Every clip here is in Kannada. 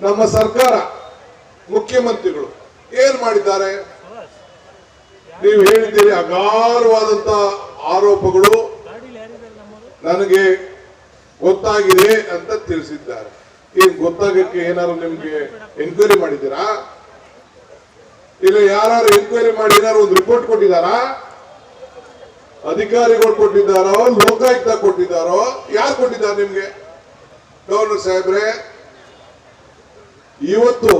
ನಮ್ಮ ಸರ್ಕಾರ, ಮುಖ್ಯಮಂತ್ರಿಗಳು ಏನ್ ಮಾಡಿದ್ದಾರೆ? ನೀವು ಹೇಳಿದ್ದೀರಿ ಅಗಾರವಾದಂತ ಆರೋಪಗಳು ನನಗೆ ಗೊತ್ತಾಗಿದೆ ಅಂತ ತಿಳಿಸಿದ್ದಾರೆ. ಏನ್ ಗೊತ್ತಾಗಕ್ಕೆ ಏನಾದ್ರು ನಿಮ್ಗೆ ಎನ್ಕ್ವೈರಿ ಮಾಡಿದ್ದೀರಾ? ಇಲ್ಲ ಯಾರು ಎನ್ಕ್ವೈರಿ ಮಾಡಿ ಏನಾದ್ರು ಒಂದು ರಿಪೋರ್ಟ್ ಕೊಟ್ಟಿದ್ದಾರಾ? ಅಧಿಕಾರಿಗಳು ಕೊಟ್ಟಿದ್ದಾರೋ, ಲೋಕಾಯುಕ್ತ ಕೊಟ್ಟಿದ್ದಾರೋ? ಯಾರು ಕೊಟ್ಟಿದ್ದಾರೆ ನಿಮ್ಗೆ? ಗವರ್ನರ್ ಸಾಹೇಬ್ರೆ ಇವತ್ತು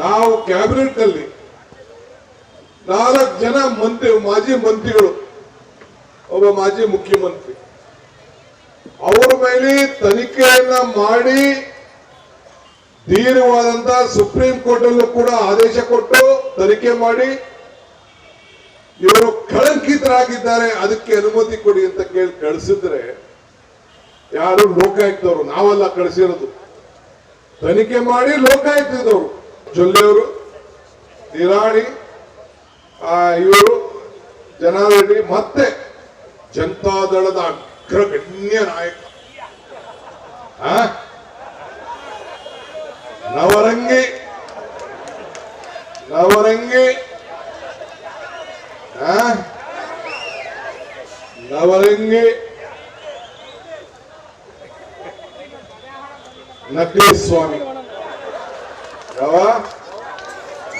ನಾವು ಕ್ಯಾಬಿನೆಟ್ನಲ್ಲಿ ನಾಲ್ಕು ಜನ ಮಂತ್ರಿ, ಮಾಜಿ ಮಂತ್ರಿಗಳು, ಒಬ್ಬ ಮಾಜಿ ಮುಖ್ಯಮಂತ್ರಿ. ಅವರ ಮೇಲೆ ತನಿಖೆಯನ್ನ ಮಾಡಿ ಧೀರವಾದಂತ ಸುಪ್ರೀಂ ಕೋರ್ಟ್ ಅಲ್ಲೂ ಕೂಡ ಆದೇಶ ಕೊಟ್ಟು ತನಿಖೆ ಮಾಡಿ ಇವರು ಕಳಂಕಿತರಾಗಿದ್ದಾರೆ, ಅದಕ್ಕೆ ಅನುಮತಿ ಕೊಡಿ ಅಂತ ಕೇಳಿ ಕಳಿಸಿದ್ರೆ ಯಾರು ಲೋಕಾಯುಕ್ತವರು? ನಾವೆಲ್ಲ ಕಳಿಸಿರೋದು. ತನಿಖೆ ಮಾಡಿ ಲೋಕಾಯುಕ್ತದವರು ಜೊಲ್ಲೆಯವರು ನಿರಾಣಿ ಇವರು ಜನಾರೆಡ್ಡಿ ಮತ್ತೆ ಜನತಾದಳದ ಅಗ್ರಗಣ್ಯ ನಾಯಕ? ನವರಂಗಿ ನವರಂಗಿ? ನವರಂಗಿ ನಕಲಿ ಸ್ವಾಮಿ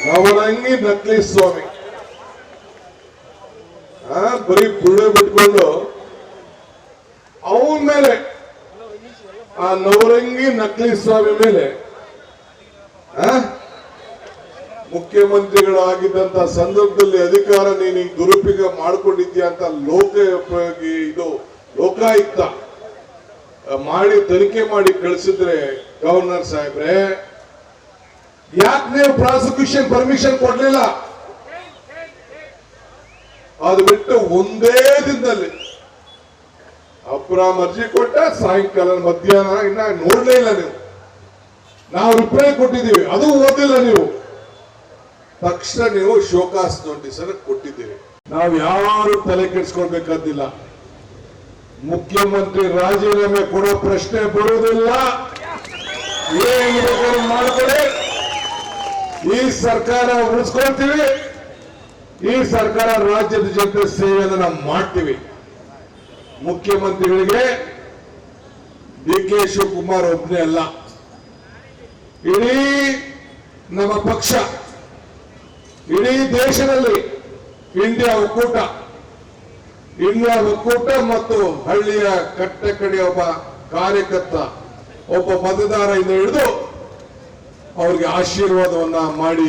ನವರಂಗಿ ನಕಲಿ ಸ್ವಾಮಿ ಬರೀ ಬುಳ್ಳೆ ಬಿಟ್ಕೊಂಡು ಅವನ ಮೇಲೆ, ಆ ನವರಂಗಿ ನಕಲಿ ಸ್ವಾಮಿ ಮೇಲೆ ಮುಖ್ಯಮಂತ್ರಿಗಳಾಗಿದ್ದಂತ ಸಂದರ್ಭದಲ್ಲಿ ಅಧಿಕಾರ ನೀನು ದುರುಪಯೋಗ ಮಾಡಿಕೊಂಡಿದ್ಯಾ ಅಂತ ಲೋಕೋಪಯೋಗಿ ಇದು ಲೋಕಾಯುಕ್ತ ಮಾಡಿ ತನಿಖೆ ಮಾಡಿ ಕಳಿಸಿದ್ರೆ ಗವರ್ನರ್ ಸಾಹೇಬ್ರೆ ಯಾಕೆ ನೀವು ಪ್ರಾಸಿಕ್ಯೂಷನ್ ಪರ್ಮಿಷನ್ ಕೊಡ್ಲಿಲ್ಲ? ಅದು ಬಿಟ್ಟು ಒಂದೇ ದಿನದಲ್ಲಿ ಅಪ್ರಾಮ್ ಅರ್ಜಿ ಕೊಟ್ಟ ಸಾಯಂಕಾಲ ಮಧ್ಯಾಹ್ನ ಇನ್ನ ನೋಡ್ಲೇ ಇಲ್ಲ ನೀವು. ನಾವು ರಿಪ್ಲೈ ಕೊಟ್ಟಿದ್ದೀವಿ, ಅದು ಓದಿಲ್ಲ ನೀವು. ತಕ್ಷಣ ನೀವು ಶೋಕಾಸ್ ನೋಟಿಸ್ ಅನ್ನು ಕೊಟ್ಟಿದ್ದೀವಿ ನಾವು ಯಾರು ತಲೆ ಕೆಡಿಸ್ಕೊಳ್ಬೇಕಾದಿಲ್ಲ. ಮುಖ್ಯಮಂತ್ರಿ ರಾಜೀನಾಮೆ ಕೊಡೋ ಪ್ರಶ್ನೆ ಬರುವುದಿಲ್ಲ ಏನು ಬೇಕಾದ್ರೂ ಮಾಡ್ಕೊಳ್ಳಿ. ಈ ಸರ್ಕಾರ ಉಳಿಸ್ಕೊಳ್ತೀವಿ. ಈ ಸರ್ಕಾರ ರಾಜ್ಯದ ಜನತೆ ಸೇವೆಯನ್ನು ನಾವು ಮಾಡ್ತೀವಿ. ಮುಖ್ಯಮಂತ್ರಿಗಳಿಗೆ ಡಿ ಕೆ ಶಿವಕುಮಾರ್ ಒಬ್ಬನೇ ಅಲ್ಲ. ಇಡೀ ನಮ್ಮ ಪಕ್ಷ, ಇಡೀ ದೇಶದಲ್ಲಿ ಇಂಡಿಯಾ ಒಕ್ಕೂಟ ಇಂಡಿಯಾ ಒಕ್ಕೂಟ ಮತ್ತು ಹಳ್ಳಿಯ ಕಟ್ಟ ಕಡೆ ಒಬ್ಬ ಕಾರ್ಯಕರ್ತ ಒಬ್ಬ ಮತದಾರ ಇಂದ ಹಿಡಿದು ಅವ್ರಿಗೆ ಆಶೀರ್ವಾದವನ್ನ ಮಾಡಿ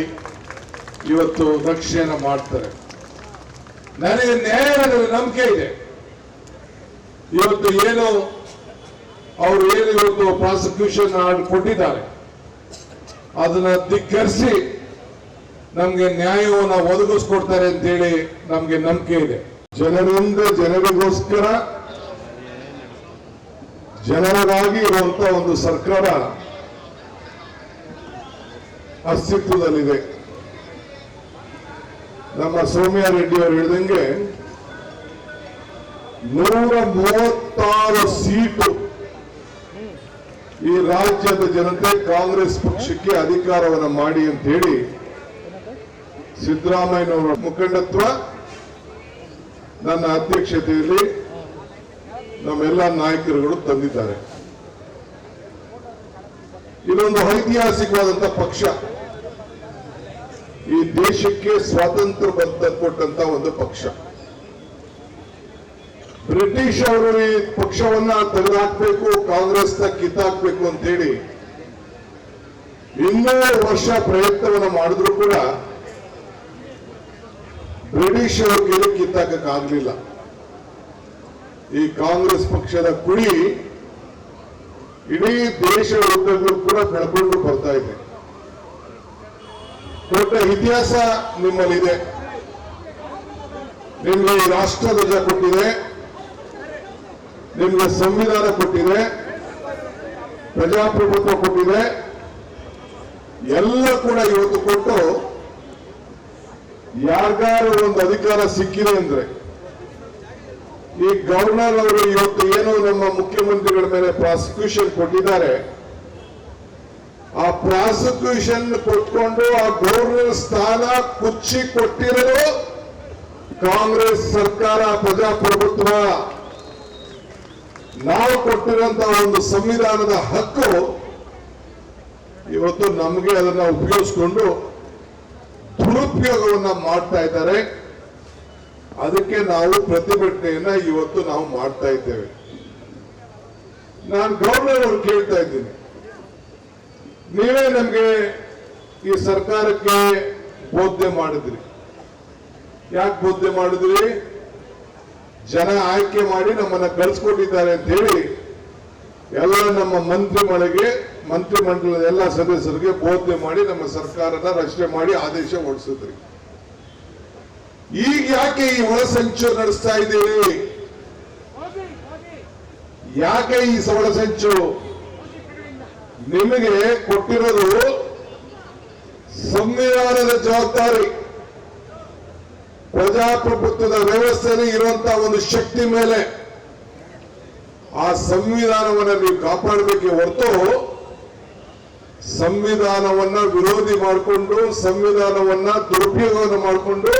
ಇವತ್ತು ರಕ್ಷೆಯನ್ನು ಮಾಡ್ತಾರೆ. ನನಗೆ ನ್ಯಾಯದ ನಂಬಿಕೆ ಇದೆ. ಇವತ್ತು ಏನು ಅವರು ಏನು ಇವತ್ತು ಪ್ರಾಸಿಕ್ಯೂಷನ್ ಆರ್ಡರ್ ಕೊಟ್ಟಿದ್ದಾರೆ, ಅದನ್ನ ಧಿಕ್ಕರಿಸಿ ನಮ್ಗೆ ನ್ಯಾಯವನ್ನು ಒದಗಿಸ್ಕೊಡ್ತಾರೆ ಅಂತೇಳಿ ನಮ್ಗೆ ನಂಬಿಕೆ ಇದೆ. ಜನರಿಂದ ಜನರಿಗೋಸ್ಕರ ಜನರಿಗಾಗಿ ಇರುವಂತ ಒಂದು ಸರ್ಕಾರ ಅಸ್ತಿತ್ವದಲ್ಲಿದೆ. ನಮ್ಮ ಸೌಮ್ಯ ರೆಡ್ಡಿ ಅವರು ಹೇಳಿದಂಗೆ ನೂರ ಮೂವತ್ತಾರು ಸೀಟು ಈ ರಾಜ್ಯದ ಜನತೆ ಕಾಂಗ್ರೆಸ್ ಪಕ್ಷಕ್ಕೆ ಅಧಿಕಾರವನ್ನು ಮಾಡಿ ಅಂತ ಹೇಳಿ ಸಿದ್ದರಾಮಯ್ಯನವರ ಮುಖಂಡತ್ವ ನನ್ನ ಅಧ್ಯಕ್ಷತೆಯಲ್ಲಿ ನಮ್ಮೆಲ್ಲ ನಾಯಕರುಗಳು ತಂದಿದ್ದಾರೆ. ಇದೊಂದು ಐತಿಹಾಸಿಕವಾದಂತ ಪಕ್ಷ. ಈ ದೇಶಕ್ಕೆ ಸ್ವಾತಂತ್ರ್ಯ ಬಂತ ಕೊಟ್ಟಂತ ಒಂದು ಪಕ್ಷ. ಬ್ರಿಟಿಷ್ ಅವರು ಈ ಪಕ್ಷವನ್ನ ತೆಗೆದುಹಾಕ್ಬೇಕು ಕಾಂಗ್ರೆಸ್ನ ಕಿತ್ತಾಕ್ಬೇಕು ಅಂತ ಹೇಳಿ ಇನ್ನೂರು ವರ್ಷ ಪ್ರಯತ್ನವನ್ನ ಮಾಡಿದ್ರು ಕೂಡ ಬ್ರಿಟಿಷ್ ಅವರು ಕೈಲಿ ಕಿತ್ತಾಕಕ್ಕಾಗ್ಲಿಲ್ಲ. ಈ ಕಾಂಗ್ರೆಸ್ ಪಕ್ಷದ ಕುಡಿ ಇಡೀ ದೇಶ ಉದ್ದಕ್ಕೂ ಕೂಡ ಬೆಳ್ಕೊಂಡು ಬರ್ತಾ ಇದೆ. ದೊಡ್ಡ ಇತಿಹಾಸ ನಿಮ್ಮಲ್ಲಿದೆ. ನಿಮ್ಗೆ ರಾಷ್ಟ್ರ ಧ್ವಜ ಕೊಟ್ಟಿದೆ. ನಿಮ್ಗೆ ಸಂವಿಧಾನ ಕೊಟ್ಟಿದೆ. ಪ್ರಜಾಪ್ರಭುತ್ವ ಕೊಟ್ಟಿದೆ. ಎಲ್ಲ ಕೂಡ ಇವತ್ತು ಕೊಟ್ಟು ಯಾರಿಗಾರು ಒಂದು ಅಧಿಕಾರ ಸಿಕ್ಕಿದೆ ಅಂದ್ರೆ ಈ ಗವರ್ನರ್ ಅವರು ಇವತ್ತು ಏನು ನಮ್ಮ ಮುಖ್ಯಮಂತ್ರಿಗಳ ಮೇಲೆ ಪ್ರಾಸಿಕ್ಯೂಷನ್ ಕೊಟ್ಟಿದ್ದಾರೆ. ಆ ಪ್ರಾಸಿಕ್ಯೂಷನ್ ಕೊಟ್ಕೊಂಡು ಆ ಗವರ್ನರ್ ಸ್ಥಾನ ಕುಚ್ಚಿ ಕೊಟ್ಟಿರೋದು ಕಾಂಗ್ರೆಸ್ ಸರ್ಕಾರ ಪ್ರಜಾಪ್ರಭುತ್ವ. ನಾವು ಕೊಟ್ಟಿರುವಂತಹ ಒಂದು ಸಂವಿಧಾನದ ಹಕ್ಕು ಇವತ್ತು ನಮಗೆ ಅದನ್ನ ಉಪಯೋಗಿಸಿಕೊಂಡು ದುರುಪಯೋಗವನ್ನ ಮಾಡ್ತಾ ಇದ್ದಾರೆ. ಅದಕ್ಕೆ ನಾವು ಪ್ರತಿಭಟನೆಯನ್ನ ಇವತ್ತು ನಾವು ಮಾಡ್ತಾ ಇದ್ದೇವೆ. ನಾನು ಗವರ್ನರ್ ಅವ್ರು ಕೇಳ್ತಾ ಇದ್ದೀನಿ. ನೀವೇ ನಮ್ಗೆ ಈ ಸರ್ಕಾರಕ್ಕೆ ಬೋಧನೆ ಮಾಡಿದ್ರಿ. ಯಾಕೆ ಬೋಧನೆ ಮಾಡಿದ್ರಿ? ಜನ ಆಯ್ಕೆ ಮಾಡಿ ನಮ್ಮನ್ನ ಕಳಿಸ್ಕೊಟ್ಟಿದ್ದಾರೆ ಅಂತ ಹೇಳಿ ಎಲ್ಲ ನಮ್ಮ ಮಂತ್ರಿ ಮಳೆಗೆ ಮಂತ್ರಿ ಮಂಡಲದ ಎಲ್ಲ ಸದಸ್ಯರಿಗೆ ಬೋಧನೆ ಮಾಡಿ ನಮ್ಮ ಸರ್ಕಾರದ ರಚನೆ ಮಾಡಿ ಆದೇಶ ಹೊರಡಿಸಿದ್ರಿ. ಈಗ ಯಾಕೆ ಈ ಒಳಸಂಚು ನಡೆಸ್ತಾ ಇದ್ದೀರಿ? ಯಾಕೆ ಈ ಒಳಸಂಚು ನಿಮಗೆ ಕೊಟ್ಟಿರೋದು ಸಂವಿಧಾನದ ಜವಾಬ್ದಾರಿ. ಪ್ರಜಾಪ್ರಭುತ್ವದ ವ್ಯವಸ್ಥೆಯಲ್ಲಿ ಇರುವಂತಹ ಒಂದು ಶಕ್ತಿ ಮೇಲೆ ಆ ಸಂವಿಧಾನವನ್ನ ನೀವು ಕಾಪಾಡಬೇಕೆ ಹೊರತು ಸಂವಿಧಾನವನ್ನ ವಿರೋಧಿ ಮಾಡಿಕೊಂಡು ಸಂವಿಧಾನವನ್ನ ದುರುಪಯೋಗವನ್ನು ಮಾಡಿಕೊಂಡು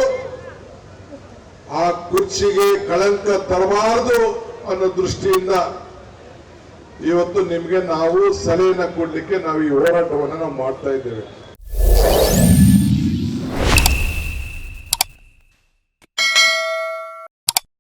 ಆ ಕುರ್ಚಿಗೆ ಕಳಂಕ ತರಬಾರದು ಅನ್ನೋ ದೃಷ್ಟಿಯಿಂದ ಇವತ್ತು ನಿಮ್ಗೆ ನಾವು ಸಲಹೆಯನ್ನ ಕೊಡ್ಲಿಕ್ಕೆ ನಾವು ಈ ಹೋರಾಟವನ್ನು ನಾವು ಮಾಡ್ತಾ ಇದ್ದೇವೆ.